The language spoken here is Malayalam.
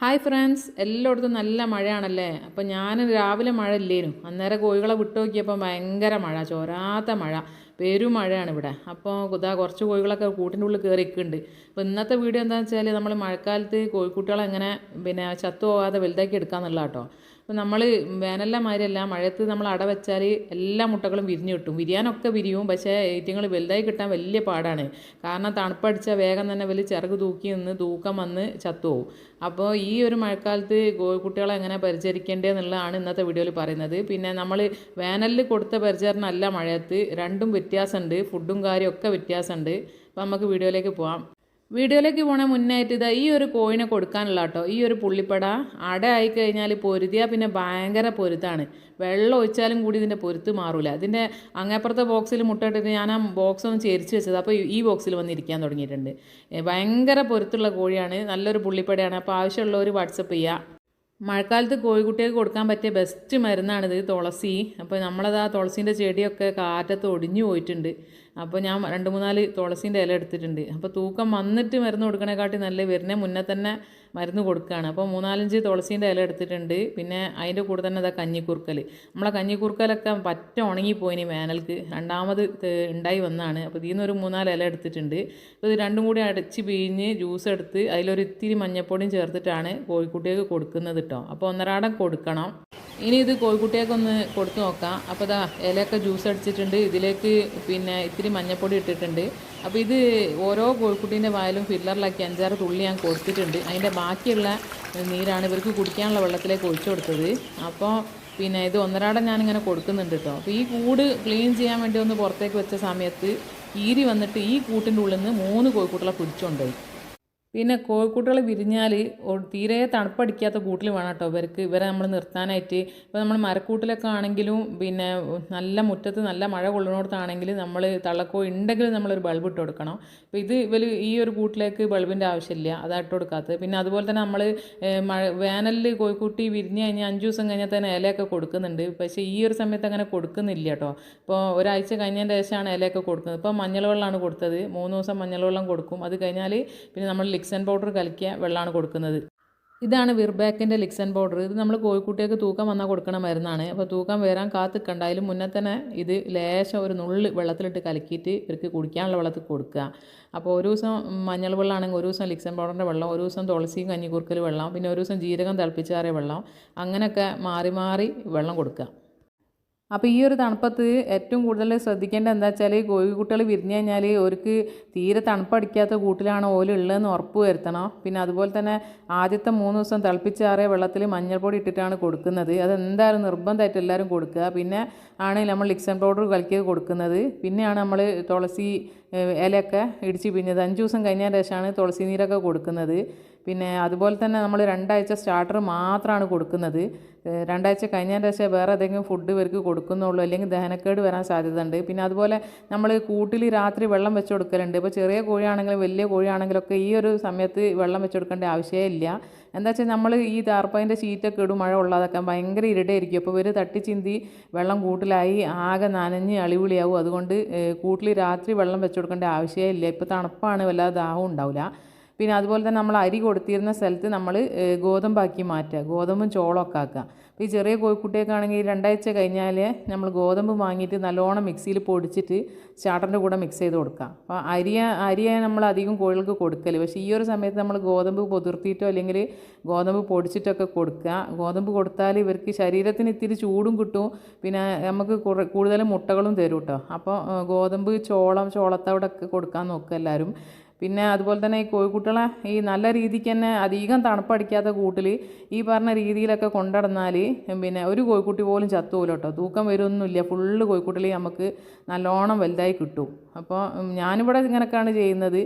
ഹായ് ഫ്രണ്ട്സ് എല്ലായിടത്തും നല്ല മഴയാണല്ലേ? അപ്പം ഞാൻ രാവിലെ മഴ ഇല്ലേനു. അന്നേരം കോഴികളെ വിട്ടു നോക്കിയപ്പോൾ ഭയങ്കര മഴ ചോരാത്ത മഴ. പെരും മഴയാണ് ഇവിടെ അപ്പോൾ ഇതാ കുറച്ച് കോഴികളൊക്കെ കൂട്ടിന്റെ ഉള്ളിൽ കയറി നിൽക്കുന്നുണ്ട് അപ്പോൾ ഇന്നത്തെ വീഡിയോ എന്താണെന്ന് വെച്ചാൽ നമ്മൾ മഴക്കാലത്ത് കോഴിക്കുട്ടികളെ എങ്ങനെ പിന്നെ ചത്തു പോകാതെ വലുതാക്കി എടുക്കാമെന്നുള്ള കേട്ടോ അപ്പോൾ നമ്മൾ വേനലിലെ മാതിരിയല്ല മഴയത്ത് നമ്മൾ അട വെച്ചാൽ എല്ലാ മുട്ടകളും വിരിഞ്ഞ് കിട്ടും. വിരിയാനൊക്കെ വിരിയും പക്ഷേ ഏറ്റവും വലുതായി കിട്ടാൻ വലിയ പാടാണ്. കാരണം തണുപ്പടിച്ചാൽ വേഗം തന്നെ വലിയ ചിറക് തൂക്കി നിന്ന് തൂക്കം വന്ന് ചത്തുപോകും അപ്പോൾ ഈ ഒരു മഴക്കാലത്ത് കോഴിക്കുട്ടികളെ എങ്ങനെ പരിചരിക്കേണ്ടതെന്നുള്ളതാണ് ഇന്നത്തെ വീഡിയോയിൽ പറയുന്നത്. പിന്നെ നമ്മൾ വേനലിൽ കൊടുത്ത പരിചരണമല്ല മഴയത്ത് രണ്ടും വ്യത്യാസമുണ്ട്. ഫുഡും കാര്യവും ഒക്കെ വ്യത്യാസമുണ്ട്. അപ്പോൾ നമുക്ക് വീഡിയോയിലേക്ക് പോകാം വീഡിയോയിലേക്ക് പോണ മുന്നായിട്ട് ഇതാ ഈ ഒരു കോഴിനെ കൊടുക്കാനുള്ള കേട്ടോ ഈ ഒരു പുള്ളിപ്പട അട ആയി കഴിഞ്ഞാൽ പൊരുതിയാൽ പിന്നെ ഭയങ്കര പൊരുത്താണ് വെള്ളം ഒഴിച്ചാലും കൂടി ഇതിന്റെ പൊരുത്ത് മാറില്ല ഇതിന്റെ അങ്ങേപ്പുറത്തെ ബോക്സിൽ മുട്ടയിട്ടിട്ട് ഞാൻ ആ ബോക്സ് ഒന്ന് ചേരിച്ച് വെച്ചത്. അപ്പോൾ ഈ ബോക്സിൽ വന്ന് ഇരിക്കാൻ തുടങ്ങിയിട്ടുണ്ട്. ഭയങ്കര പൊരുത്തുള്ള കോഴിയാണ്. നല്ലൊരു പുള്ളിപ്പടയാണ്. അപ്പോൾ ആവശ്യമുള്ളവർ വാട്സപ്പ് ചെയ്യുക മഴക്കാലത്ത് കോഴിക്കുട്ടികൾക്ക് കൊടുക്കാൻ പറ്റിയ ബെസ്റ്റ് മരുന്നാണിത് തുളസി. അപ്പോൾ നമ്മളത് ആ തുളസീന്റെ ചെടിയൊക്കെ കാറ്റത്ത് ഒടിഞ്ഞു പോയിട്ടുണ്ട്. അപ്പോൾ ഞാൻ രണ്ട് മൂന്നാൽ തുളസീന്റെ ഇല എടുത്തിട്ടുണ്ട്. അപ്പോൾ തൂക്കം വന്നിട്ട് മരുന്ന് കൊടുക്കണേക്കാട്ടി നല്ല വരുന്ന മുന്നേ തന്നെ മരുന്ന് കൊടുക്കുകയാണ് അപ്പോൾ മൂന്നാലഞ്ച് തുളസീന്റെ ഇല എടുത്തിട്ടുണ്ട്. പിന്നെ അതിന്റെ കൂടെ തന്നെ ഇതാ കഞ്ഞിക്കുറുക്കൽ നമ്മളെ കഞ്ഞിക്കുറുക്കലൊക്കെ പറ്റ ഉണങ്ങിപ്പോയിനി വേനൽക്ക്. രണ്ടാമത് ഉണ്ടായി വന്നാണ്. അപ്പോൾ ഇതിൽ നിന്ന് ഒരു മൂന്നാൽ ഇല എടുത്തിട്ടുണ്ട്. അപ്പോൾ ഇത് രണ്ടും കൂടി അടച്ച് പിഴിഞ്ഞ് ജ്യൂസ് എടുത്ത് അതിലൊരു ഇത്തിരി മഞ്ഞപ്പൊടിയും ചേർത്തിട്ടാണ് കോഴിക്കുട്ടികൾക്ക് കൊടുക്കുന്നത് കേട്ടോ അപ്പോൾ ഒന്നരാടം കൊടുക്കണം. ഇനി ഇത് കോഴിക്കുട്ടികൾക്കൊന്ന് കൊടുത്തു നോക്കാം. അപ്പോൾ ഇതാ ഇലയൊക്കെ ജ്യൂസ് അടിച്ചിട്ടുണ്ട്. ഇതിലേക്ക് പിന്നെ ഇത്തിരി മഞ്ഞപ്പൊടി ഇട്ടിട്ടുണ്ട്. അപ്പോൾ ഇത് ഓരോ കോഴിക്കുട്ടീന്റെ വായിലും ഫില്ലറിലാക്കി അഞ്ചാറ് തുള്ളി ഞാൻ കൊടുത്തിട്ടുണ്ട്. അതിന്റെ ബാക്കിയുള്ള നീരാണ് ഇവർക്ക് കുടിക്കാനുള്ള വെള്ളത്തിലേക്ക് ഒഴിച്ചു കൊടുത്തത്. അപ്പോൾ പിന്നെ ഇത് ഒന്നരാടം ഞാനിങ്ങനെ കൊടുക്കുന്നുണ്ട് കേട്ടോ അപ്പോൾ ഈ കൂട് ക്ലീൻ ചെയ്യാൻ വേണ്ടി ഒന്ന് പുറത്തേക്ക് വെച്ച സമയത്ത് ഈരി വന്നിട്ട് ഈ കൂട്ടിന്റെ ഉള്ളിൽ നിന്ന് മൂന്ന് കോഴിക്കുട്ടികളെ പിടിച്ചുകൊണ്ടുപോയി പിന്നെ കോഴിക്കുട്ടികൾ വിരിഞ്ഞാൽ തീരെ തണുപ്പടിക്കാത്ത കൂട്ടിൽ വേണം കേട്ടോ ഇവർക്ക്. ഇവരെ നമ്മൾ നിർത്താനായിട്ട്. ഇപ്പോൾ നമ്മൾ മരക്കൂട്ടിലൊക്കെ ആണെങ്കിലും പിന്നെ നല്ല മുറ്റത്ത് നല്ല മഴ കൊള്ളുന്നിടത്താണെങ്കിൽ നമ്മൾ തള്ളക്കോഴി ഉണ്ടെങ്കിൽ നമ്മളൊരു ബൾബ് ഇട്ട് കൊടുക്കണം. അപ്പോൾ ഇത് ഇവർ ഈ ഒരു കൂട്ടിലേക്ക് ബൾബിന്റെ ആവശ്യമില്ല അതാ ഇട്ട് കൊടുക്കാത്തത് പിന്നെ അതുപോലെ തന്നെ നമ്മൾ മഴ വേനലിൽ കോഴിക്കുട്ടി വിരിഞ്ഞ് കഴിഞ്ഞാൽ അഞ്ച് ദിവസം കഴിഞ്ഞാൽ തന്നെ ഇലയൊക്കെ കൊടുക്കുന്നുണ്ട്. പക്ഷേ ഈ ഒരു സമയത്ത് അങ്ങനെ കൊടുക്കുന്നില്ല കേട്ടോ. ഇപ്പോൾ ഒരാഴ്ച കഴിഞ്ഞതിന്റെ ശേഷമാണ് ഇലയൊക്കെ കൊടുക്കുന്നത്. ഇപ്പോൾ മഞ്ഞൾ വെള്ളമാണ് കൊടുത്തത്. മൂന്ന് ദിവസം മഞ്ഞൾ വെള്ളം കൊടുക്കും. അത് കഴിഞ്ഞാൽ പിന്നെ നമ്മൾ ലിക്സൻ പൗഡർ കലക്കിയ വെള്ളമാണ് കൊടുക്കുന്നത്. ഇതാണ് വിർബാക്കിന്റെ ലിക്സൺ പൗഡർ. ഇത് നമ്മൾ കോഴിക്കുട്ടിയൊക്കെ തൂക്കം വന്നാൽ കൊടുക്കണ മരുന്നാണ്. അപ്പോൾ തൂക്കം വരാൻ കാത്തിക്കണ്ട. അതിൽ മുന്നേ തന്നെ ഇത് ലേശം ഒരു നുള്ളി വെള്ളത്തിലിട്ട് കലക്കിയിട്ട് ഇവർക്ക് കുടിക്കാനുള്ള വെള്ളത്തിൽ കൊടുക്കുക. അപ്പോൾ ഒരു ദിവസം മഞ്ഞൾ വെള്ളമാണെങ്കിൽ ഒരു ദിവസം ലിക്സൺ പൗഡറിന്റെ വെള്ളം ഒരു ദിവസം തുളസിയും കഞ്ഞിക്കുറുക്കൽ വെള്ളം പിന്നെ ഒരു ദിവസം ജീരകം തിളപ്പിച്ചാറിയ വെള്ളം അങ്ങനെയൊക്കെ മാറി മാറി വെള്ളം കൊടുക്കുക. അപ്പോൾ ഈ ഒരു തണുപ്പത്ത് ഏറ്റവും കൂടുതൽ ശ്രദ്ധിക്കേണ്ടത് എന്താ വെച്ചാൽ കോഴിക്കുട്ടികൾ വിരിഞ്ഞു കഴിഞ്ഞാൽ അവർക്ക് തീരെ തണുപ്പടിക്കാത്ത കൂട്ടിലാണ് ഓൽ ഉള്ളതെന്ന് ഉറപ്പ് വരുത്തണം. പിന്നെ അതുപോലെ തന്നെ ആദ്യത്തെ മൂന്ന് ദിവസം തിളപ്പിച്ചാറിയ വെള്ളത്തിൽ മഞ്ഞൾപ്പൊടി ഇട്ടിട്ടാണ് കൊടുക്കുന്നത്. അതെന്തായാലും നിർബന്ധമായിട്ട് എല്ലാവരും കൊടുക്കുക. പിന്നെ ആണ് നമ്മൾ ലിക്സൺ പൗഡർ കലക്കിയത് കൊടുക്കുന്നത്. പിന്നെയാണ് നമ്മൾ തുളസി ഇലയൊക്കെ ഇടിച്ച് പിഞ്ഞത് അഞ്ച് ദിവസം കഴിഞ്ഞതിന് ശേഷമാണ് തുളസി നീരൊക്കെ കൊടുക്കുന്നത്. പിന്നെ അതുപോലെ തന്നെ നമ്മൾ രണ്ടാഴ്ച സ്റ്റാർട്ടർ മാത്രമാണ് കൊടുക്കുന്നത്. രണ്ടാഴ്ച കഴിഞ്ഞതിന്റെ ശേഷം വേറെ ഏതെങ്കിലും ഫുഡ് ഇവർക്ക് കൊടുക്കുന്നുള്ളൂ അല്ലെങ്കിൽ ദഹനക്കേട് വരാൻ സാധ്യതയുണ്ട്. പിന്നെ അതുപോലെ നമ്മൾ കൂട്ടിൽ രാത്രി വെള്ളം വെച്ച് കൊടുക്കലുണ്ട്. ഇപ്പോൾ ചെറിയ കോഴിയാണെങ്കിലും വലിയ കോഴിയാണെങ്കിലൊക്കെ ഈ ഒരു സമയത്ത് വെള്ളം വെച്ച് കൊടുക്കേണ്ട ആവശ്യമേ ഇല്ല. എന്താ വെച്ചാൽ നമ്മൾ ഈ താർപ്പതിന്റെ ഷീറ്റൊക്കെ ഇടും മഴ ഉള്ളതൊക്കെ ഭയങ്കര ഇരടായിരിക്കും അപ്പോൾ ഇവർ തട്ടി ചിന്തി വെള്ളം കൂട്ടിലായി ആകെ നനഞ്ഞ് അളിവിളിയാവും അതുകൊണ്ട് കൂട്ടിൽ രാത്രി വെള്ളം വെച്ച് കൊടുക്കേണ്ട ആവശ്യമേ ഇല്ല. ഇപ്പോൾ തണുപ്പാണ് വല്ലാതെ ദാഹവും ഉണ്ടാവില്ല പിന്നെ അതുപോലെ തന്നെ നമ്മൾ അരി കൊടുത്തിരുന്ന സ്ഥലത്ത് നമ്മൾ ഗോതമ്പാക്കി മാറ്റുക ഗോതമ്പും ചോളമൊക്കെ ആക്കുക. അപ്പോൾ ഈ ചെറിയ കോഴിക്കുട്ടിയൊക്കെ ആണെങ്കിൽ രണ്ടാഴ്ച കഴിഞ്ഞാൽ നമ്മൾ ഗോതമ്പ് വാങ്ങിയിട്ട് നല്ലോണം മിക്സിയിൽ പൊടിച്ചിട്ട് ചാട്ടന്റെ കൂടെ മിക്സ് ചെയ്ത് കൊടുക്കുക. അപ്പോൾ അരിയ അരിയെ നമ്മൾ അധികം കോഴികൾക്ക് കൊടുക്കൽ പക്ഷേ ഈ ഒരു സമയത്ത് നമ്മൾ ഗോതമ്പ് പൊതിർത്തിയിട്ടോ അല്ലെങ്കിൽ ഗോതമ്പ് പൊടിച്ചിട്ടൊക്കെ കൊടുക്കുക. ഗോതമ്പ് കൊടുത്താൽ ഇവർക്ക് ശരീരത്തിന് ഇത്തിരി ചൂടും കിട്ടും. പിന്നെ നമുക്ക് കൂടുതൽ മുട്ടകളും തരും കേട്ടോ. അപ്പോൾ ഗോതമ്പ് ചോളം ചോളത്തവിടൊക്കെ കൊടുക്കാൻ നോക്കുക എല്ലാവരും. പിന്നെ അതുപോലെ തന്നെ ഈ കോഴിക്കുട്ടികളെ ഈ നല്ല രീതിക്ക് തന്നെ അധികം തണുപ്പടിക്കാത്ത കൂട്ടിൽ ഈ പറഞ്ഞ രീതിയിലൊക്കെ കൊണ്ടിടന്നാൽ പിന്നെ ഒരു കോഴിക്കുട്ടി പോലും ചത്തുപോലും കേട്ടോ. തൂക്കം വരുമൊന്നുമില്ല. ഫുള്ള് കോഴിക്കുട്ടികൾ നമുക്ക് നല്ലോണം വലുതായി കിട്ടും. അപ്പോൾ ഞാനിവിടെ ഇങ്ങനെയൊക്കെയാണ് ചെയ്യുന്നത്.